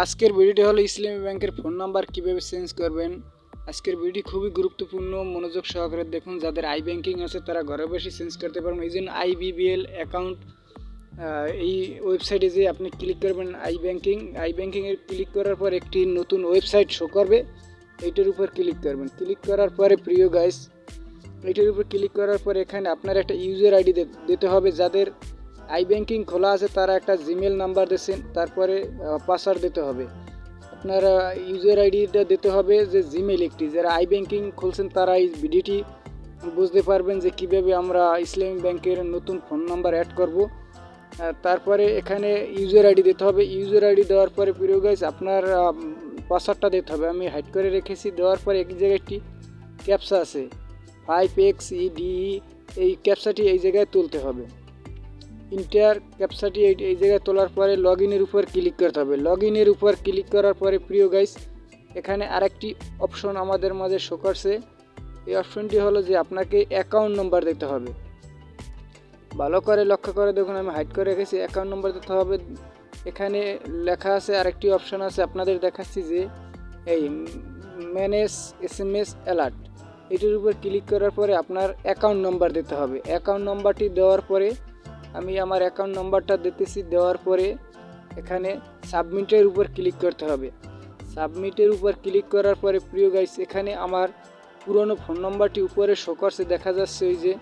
আজকের ভিডিওটি হলো ইসলামী ব্যাংকের ফোন নাম্বার, কীভাবে চেঞ্জ করবেন? আজকের ভিডিও খুবই গুরুত্বপূর্ণ, মনোযোগ সহকারে দেখুন। যাদের আই ব্যাংকিং আছে, তারা ঘরে বসে চেঞ্জ করতে পারবেন। এই জন্য আইবিবিএল অ্যাকাউন্ট এই ওয়েবসাইটে যে আপনি ক্লিক করবেন আই ব্যাংকিং। আই ব্যাংকিংয়ে ক্লিক করার পর একটি নতুন ওয়েবসাইট শো করবে। এইটার উপর ক্লিক করবেন। ক্লিক করার পরে, প্রিয় গাইস এইটার উপর ক্লিক করার পর এখানে আপনার একটা ইউজার আইডি দিতে হবে। যাদের আই ব্যাংকিং খোলা আছে, তারা একটা জিমেল নাম্বার দিয়েছেন তারপরে পাসওয়ার্ড দিতে হবে। আপনার ইউজার আইডিটা দিতে হবে যে জিমেল একটি, যারা আই ব্যাংকিং খুলছেন তারা এই ভিডিওটি বুঝতে পারবেন যে কীভাবে আমরা ইসলামী ব্যাংকের নতুন ফোন নাম্বার অ্যাড করব। তারপরে এখানে ইউজার আইডি দিতে হবে ইউজার আইডি দেওয়ার পরে প্রিয় গাইস আপনার পাসওয়ার্ডটা দিতে হবে। আমি হাইড করে রেখেছি, দেওয়ার পরে এক জায়গায় একটি ক্যাপসা আছে ফাইভ এক্স ইডি এই ক্যাপসাটি এই জায়গায় তুলতে হবে। ইন্টার ক্যাপসাটি এই জায়গায় তোলার পরে লগ ইনের উপর ক্লিক করতে হবে। লগ ইনের উপর ক্লিক করার পরে প্রিয় গাইস এখানে আরেকটি অপশন আমাদের মাঝে শো করছে। এই অপশনটি হলো যে আপনাকে অ্যাকাউন্ট নম্বর দিতে হবে। ভালো করে লক্ষ্য করে দেখুন, আমি হাইড করে রেখেছি অ্যাকাউন্ট নম্বর দিতে হবে। এখানে লেখা আছে, আরেকটি অপশন আছে, আপনাদের দেখাচ্ছি যে এই manage S M S alert এটির উপর ক্লিক করার পরে আপনার অ্যাকাউন্ট নম্বর দিতে হবে। অ্যাকাউন্ট নম্বরটি দেওয়ার পরে আমি আমার অ্যাকাউন্ট নম্বরটা দিতেছি, দেওয়ার পরে এখানে সাবমিটের উপর ক্লিক করতে হবে। সাবমিটের উপর ক্লিক করার পরে, প্রিয় গাইস এখানে আমার পুরনো ফোন নম্বরটি উপরে শো দেখা যাচ্ছে ওই যে,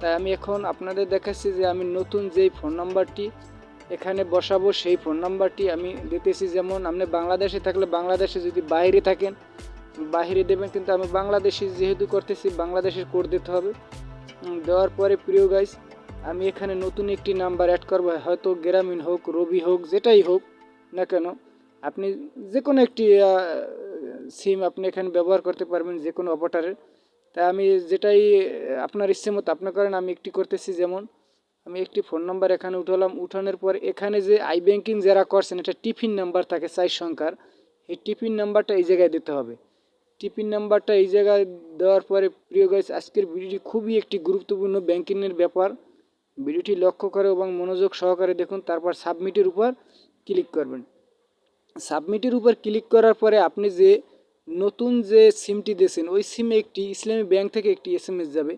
তাই আমি এখন আপনাদের দেখাচ্ছি যে আমি নতুন যেই ফোন নাম্বারটি এখানে বসাবো, সেই ফোন নাম্বারটি আমি দিতেছি। যেমন আপনি বাংলাদেশে থাকলে বাংলাদেশে যদি বাইরে থাকেন, বাইরে দেবেন, কিন্তু আমি বাংলাদেশি যেহেতু করতেছি, বাংলাদেশের কোড দিতে হবে। দেওয়ার পরে, প্রিয় গাইস আমি এখানে নতুন একটি নাম্বার অ্যাড করব, হয়তো গ্রামীণ হোক, রবি হোক, যেটাই হোক না কেন, আপনি যে কোনো একটি সিম আপনি এখানে ব্যবহার করতে পারবেন যে কোনো অপারেটারের। তাই আমি যেটাই, আপনার ইচ্ছে মতো আপনি করেন, আমি একটি করতেছি যেমন, আমি একটি ফোন নাম্বার এখানে উঠালাম, উঠানোর পর এখানে যে আই ব্যাংকিং যারা করছেন, এটা টিফিন নাম্বার থাকে চার সংখ্যার, এই টিফিন নাম্বারটা এই জায়গায় দিতে হবে। টিফিন নাম্বারটা এই জায়গায় দেওয়ার পরে, প্রিয় গাইস আজকের ভিডিওটি খুবই একটি গুরুত্বপূর্ণ ব্যাংকিংয়ের ব্যাপার। ভিডিওটি লক্ষ্য করে এবং মনোযোগ সহকারে দেখুন, তারপর সাবমিটের উপর ক্লিক করবেন। সাবমিটের উপর ক্লিক করার পরে আপনি যে নতুন যে সিমটি দিয়েছেন, ওই সিমে একটি ইসলামী ব্যাংক থেকে একটি এস যাবে,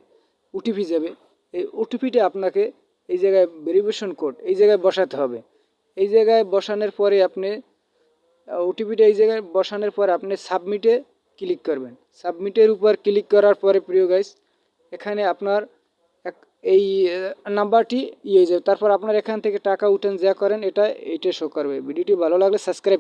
ওটিপি যাবে। এই ওটিপিটা আপনাকে এই জায়গায় ভেরিফিকেশন কোড, এই জায়গায় বসাতে হবে। এই জায়গায় বসানোর পরে আপনি, ওটিপিটা এই জায়গায় বসানোর পর আপনি সাবমিটে ক্লিক করবেন। সাবমিটের উপর ক্লিক করার পরে প্রিয় গাইস, এখানে আপনার এই নাম্বারটি ইয়ে হয়ে যাবে। তারপর আপনার এখান থেকে টাকা উঠেন, যা করেন, এটা এইটা শো করবে। ভিডিওটি ভালো লাগলে সাবস্ক্রাইব